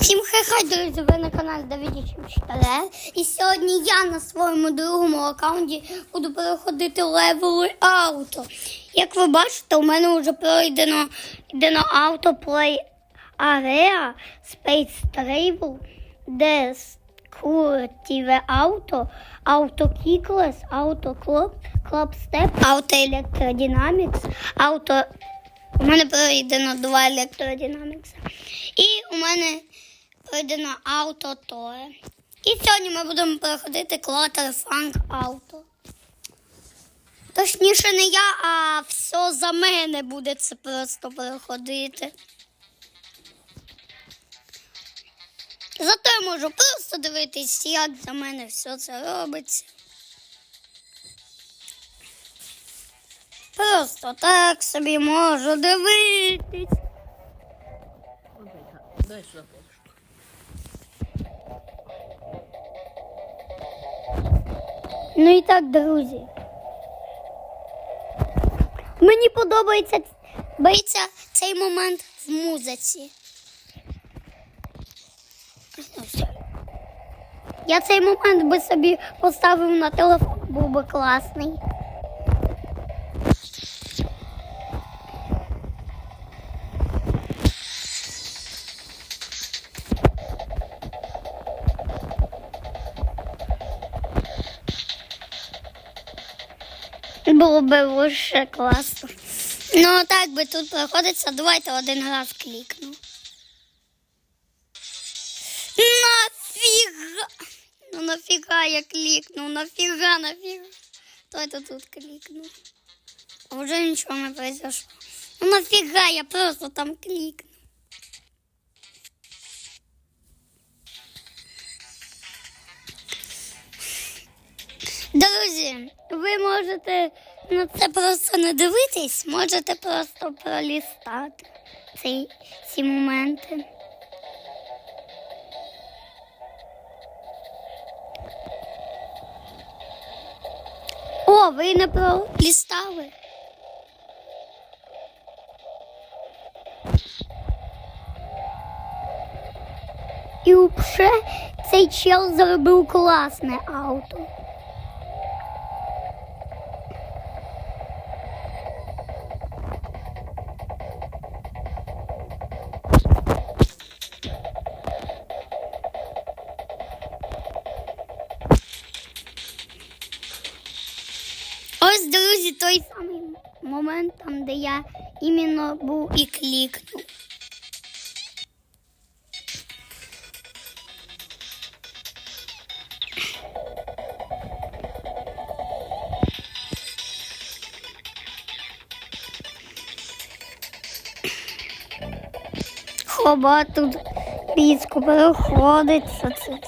Всім хай друзі, ви на каналі Давіді Чимчтале. І сьогодні я на своєму другому аккаунті буду переходити левели ауто. Як ви бачите, у мене вже пройдено йдено автоплей Area Space Travel, де Куртіве авто, авто Кіклес, авто Клоп Степ, авто Електродинамікс, авто у мене пройдено два електродинамікса. І у мене пройдено ауто Торе. І сьогодні ми будемо переходити клатер фанк ауто. Точніше, не я, а все за мене буде це просто переходити. Зато я можу просто дивитись, як за мене все це робиться. Просто так собі можу дивитись. Дай сюда Ну і так, друзі. Мені подобається боїться цей момент в музиці. Я цей момент би собі поставив на телефон, був би класний. Було би лише класно. Ну, так би тут проходиться, давайте один раз клікну. Нафіга! Ну нафіга я клікнув, нафіга, нафіга. Давайте тут клікну. А Вже нічого не произошло. Ну нафіга я просто там клікну. Друзі, ви можете на це просто не дивитись, можете просто пролістати ці, ці моменти. О, ви не пролістали. І вже цей чел зробив класне авто. Друзі, той самий момент, там, де я іменно був і клікнув. Хоба тут різко переходиться. Це.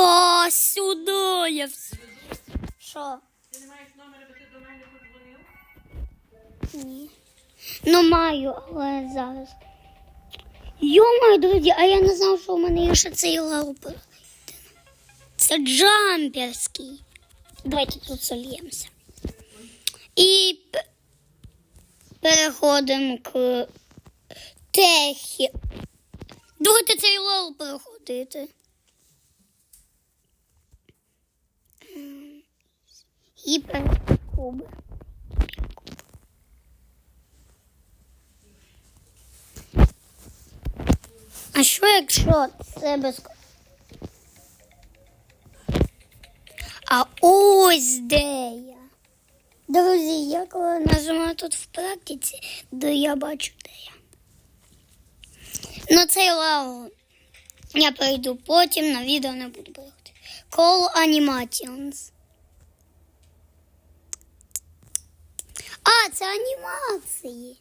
Да, сюди я вс- Що? Ти не маєш номера, бо ти до мене подзвонив? Ні. Ну маю, але зараз. Йомаю, друзі, а я не знав, що у мене є ще цей лаупер. Це джамперський. Давайте тут сольємося. І переходимо к техі. Давайте цей лол переходити. Гіперкуб. А що якщо це без. А ось де я. Друзі, я коли нажимаю тут в практиці, то я бачу, де я. Ну цей лаву я прийду потім, на відео не буду брати. Call Animations. Це анімації.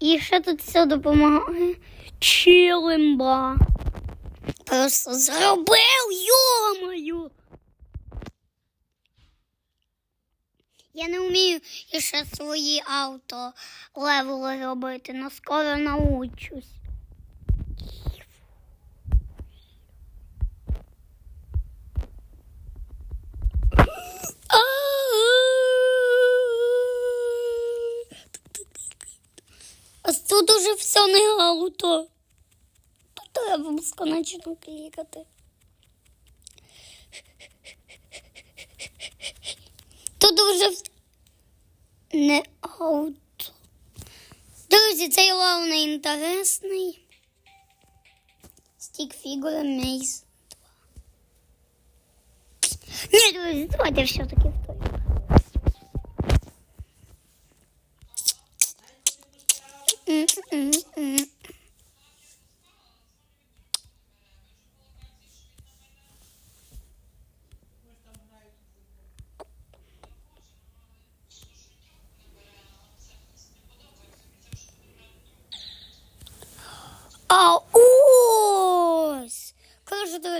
І ще тут все допомагає. Чилимба. Просто зробив, йомаю. Я не вмію ще свої авто левели робити, але скоро научусь. Це не ауто. Тут треба безконечно клікати. Тут вс- не ауто. Друзі, цей лав не інтересний. Стік фігури мейс 2. Ні, друзі, давайте все-таки в той.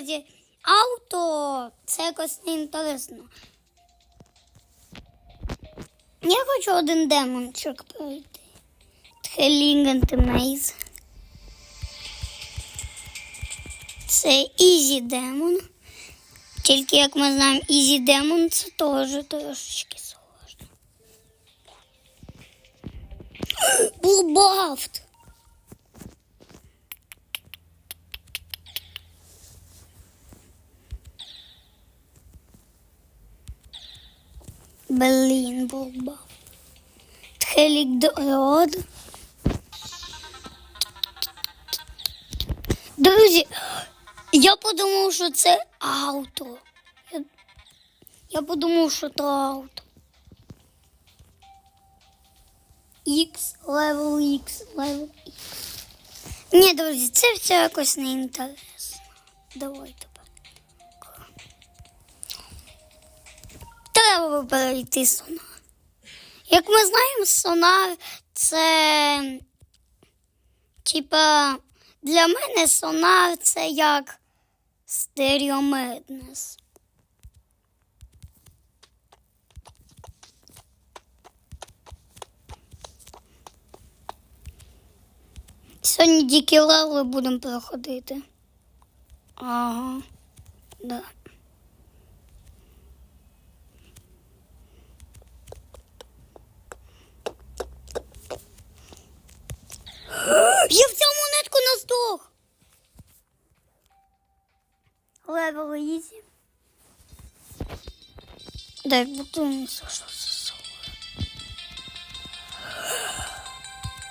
Друзі, авто це якось не інтересно. Я хочу один демончик пройти. Трелінгенти Мейз. Це Ізі Демон. Тільки, як ми знаємо, Ізі Демон це теж трошечки сложно. Булбафт! Блін, Булбафт. Трелік Дород. Друзі, я подумав, що це авто. Я, я подумав, що це авто. X, level X, level X. Ні, друзі, це все якось не інтересно. Давайте. Треба перейти сонар. Як ми знаємо, сонар це. Типа, для мене сонар це як стереомеднес. Сьогодні дикі левели будемо проходити. Ага. Да. Я взяв монетку на здох. Левел ізі. Дай бутон, що це за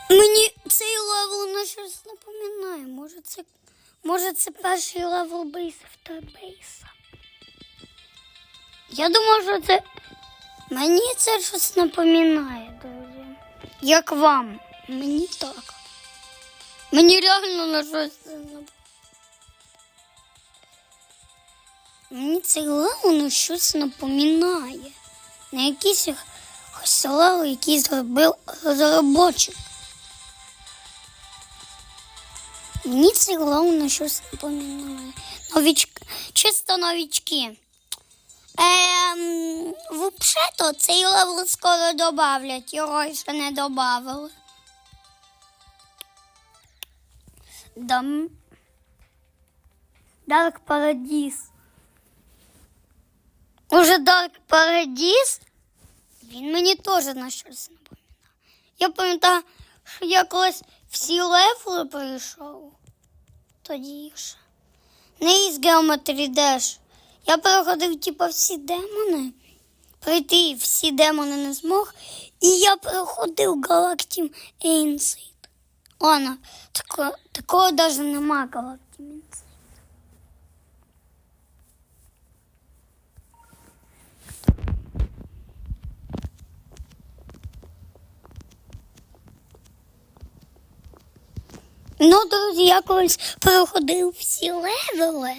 Мені цей левел на щось напоминає. Може це, може це перший левел бейса бейса. Я думаю, що це мені це щось напоминає, друзі. Як вам? Мені так. Мені реально на щось це напоминає. Мені левел на щось напоминає. На якийсь левел, який зробив розробочик. Мені левел на щось напоминає. Новічки, чисто новічки. Ем, взагалі-то цей левел скоро добавлять, його ще не додавали. Дам. Dark Paradise. Уже Dark Paradise? Він мені теж на щось напоминає. Я пам'ятаю, що я колись всі левели пройшов. Тоді ще. Не із Geometry Dash. Я переходив типу, всі демони. Пройти всі демони не змог. І я переходив Galactim Insight. Ладно, такого, такого навіть нема Galactim Insight. Ну, друзі, я колись проходив всі левели,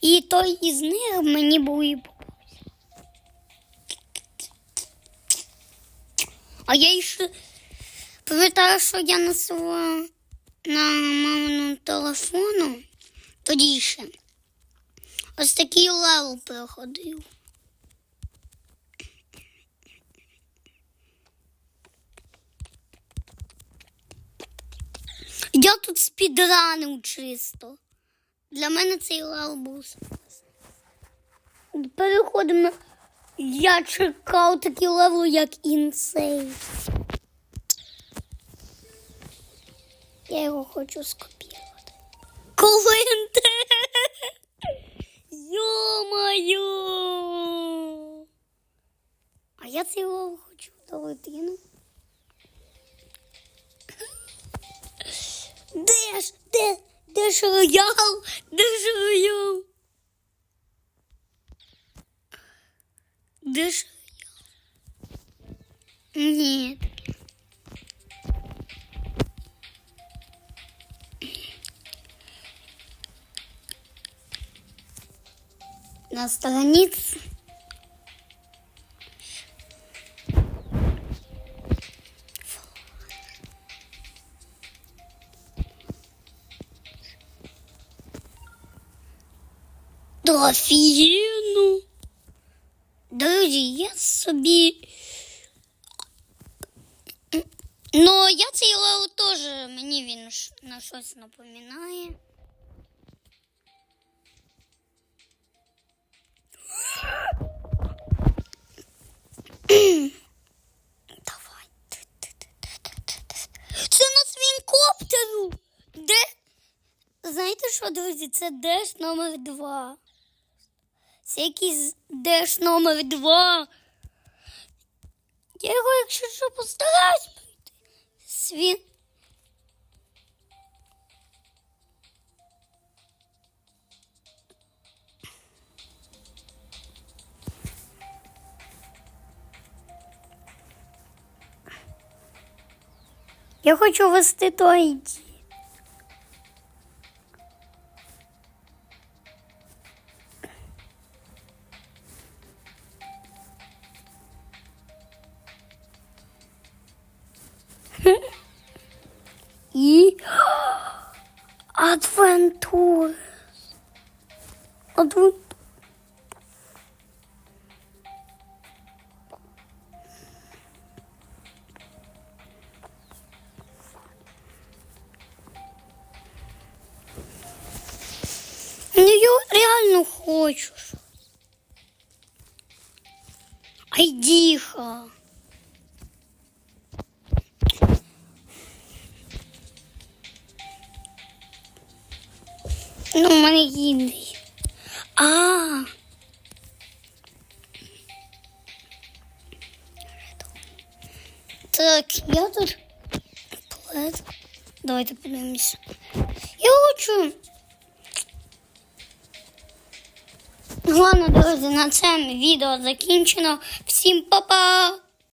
і той із них мені був і попався. А я ще пам'ятаю, що я свого на мамину телефону тоді ще ось такий левел проходив. Я тут спідранив чисто. Для мене цей левел був. Переходимо на. Я чекав такий левел, як інсей. Я його хочу скопірувати. Колинте! Йо-моє! А я це його хочу долетину. Де ж? Де? Де ж роял? Де ж роял? Де ж роял? На странице. Офігенно. Друзі, я собі. Ну, я цей Лео теж, мені він на щось напоминає. Давай. Це на свінкоптеру. Де? Знаєте що, друзі, це деш номер два. Це якийсь деш номер два. Я його, якщо що, постараюсь пройти. Свін. Я хочу вести той Ну, я реально хочу. Айдіха. Ну, мене інший. А. Так, я тут плед. Давайте подивимося. Я хочу. Ладно, друзі, на цьому відео закінчено. Всім па-па!